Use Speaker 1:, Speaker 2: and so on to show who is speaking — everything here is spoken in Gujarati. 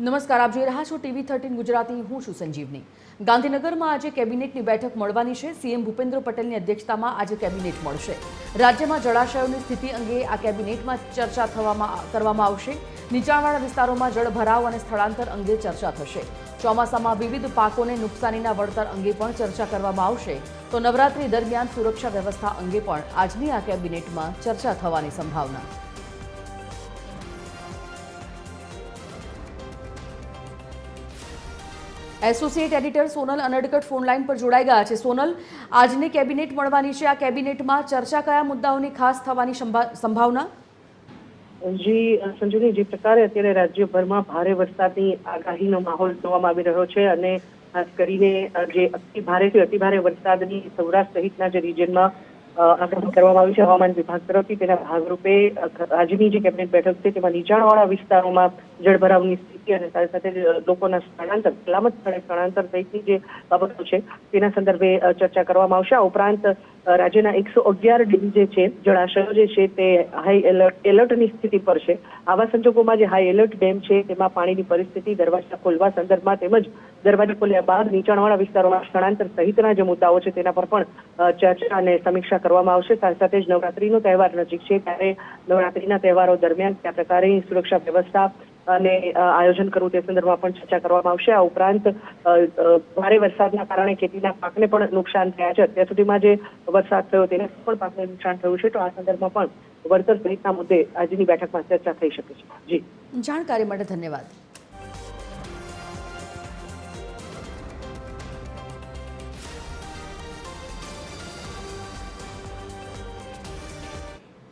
Speaker 1: નમસ્કાર, આપ જોઈ રહ્યા છો ટીવી થર્ટીન ગુજરાતી. હું છું સંજીવની. ગાંધીનગરમાં આજે કેબિનેટની બેઠક મળવાની છે. સીએમ ભૂપેન્દ્ર પટેલની અધ્યક્ષતામાં આજે કેબિનેટ મળશે. રાજ્યમાં જળાશયોની સ્થિતિ અંગે આ કેબિનેટમાં ચર્ચા થવામાં કરવામાં આવશે. નીચાણવાળા વિસ્તારોમાં જળભરાવ અને સ્થળાંતર અંગે ચર્ચા થશે. ચોમાસામાં વિવિધ પાકોને નુકસાનીના વળતર અંગે પણ ચર્ચા કરવામાં આવશે. તો નવરાત્રી દરમિયાન સુરક્ષા વ્યવસ્થા અંગે પણ આજની આ કેબિનેટમાં ચર્ચા થવાની સંભાવના. Associate editor Sonal Anadkat phone line પર જોડાઈ ગયા છે. સોનલ, આજની કેબિનેટ મળવાની છે. આ કેબિનેટમાં ચર્ચા કયા મુદ્દાઓની ખાસ થવાની સંભાવના?
Speaker 2: જી સંજુની, જે પ્રકારે અત્યારે રાજ્યભરમાં ભારે વરસાદની આગાહીનો માહોલ જોવામાં આવી રહ્યો છે અને ખાસ કરીને જે અતિ ભારેથી અતિ ભારે વરસાદની સૌરાષ્ટ્ર સહિતના જે રિજનમાં આગાહી કરવામાં આવી છે હવામાન વિભાગ તરફથી. તેના ભાગરૂપે આજની જે કેબિનેટ બેઠક છે, તેમાં નીચાણવાળા વિસ્તારોમાં જળભરાવની સ્થિતિ અને સાથે સાથે લોકોના સ્થળાંતર, સલામત સ્થળે સ્થળાંતર સહિતની જે બાબતો છે, તેના સંદર્ભે ચર્ચા કરવામાં આવશે. આ ઉપરાંત રાજ્યના એકસો અગિયાર ડીમ છે, જળાશયો જે છે તે હાઈ એલર્ટ એલર્ટની સ્થિતિ પર છે. આવા સંજોગોમાં જે હાઈ એલર્ટ ડેમ છે, તેમાં પાણીની પરિસ્થિતિ, દરવાજા ખોલવા સંદર્ભમાં તેમજ દરવાજા ખોલ્યા બાદ નીચાણવાળા વિસ્તારોમાં સ્થળાંતર સહિતના જે મુદ્દાઓ છે, તેના પર પણ ચર્ચા અને સમીક્ષા કરવામાં આવશે. સાથે સાથે જ નવરાત્રીનો તહેવાર નજીક છે, ત્યારે નવરાત્રીના તહેવારો દરમિયાન કયા પ્રકારની સુરક્ષા વ્યવસ્થા અને આયોજન કરવું તે સંદર્ભમાં પણ ચર્ચા કરવામાં આવશે. આ ઉપરાંત ભારે વરસાદના કારણે ખેતીના પાકને પણ નુકસાન થયા છે. અત્યાર સુધીમાં જે વરસાદ થયો તેને પણ પાકને નુકસાન થયું છે. તો આ સંદર્ભમાં પણ વળતર સહિતના મુદ્દે આજની બેઠકમાં ચર્ચા થઈ શકે છે. જી.
Speaker 1: જાણકારી માટે ધન્યવાદ.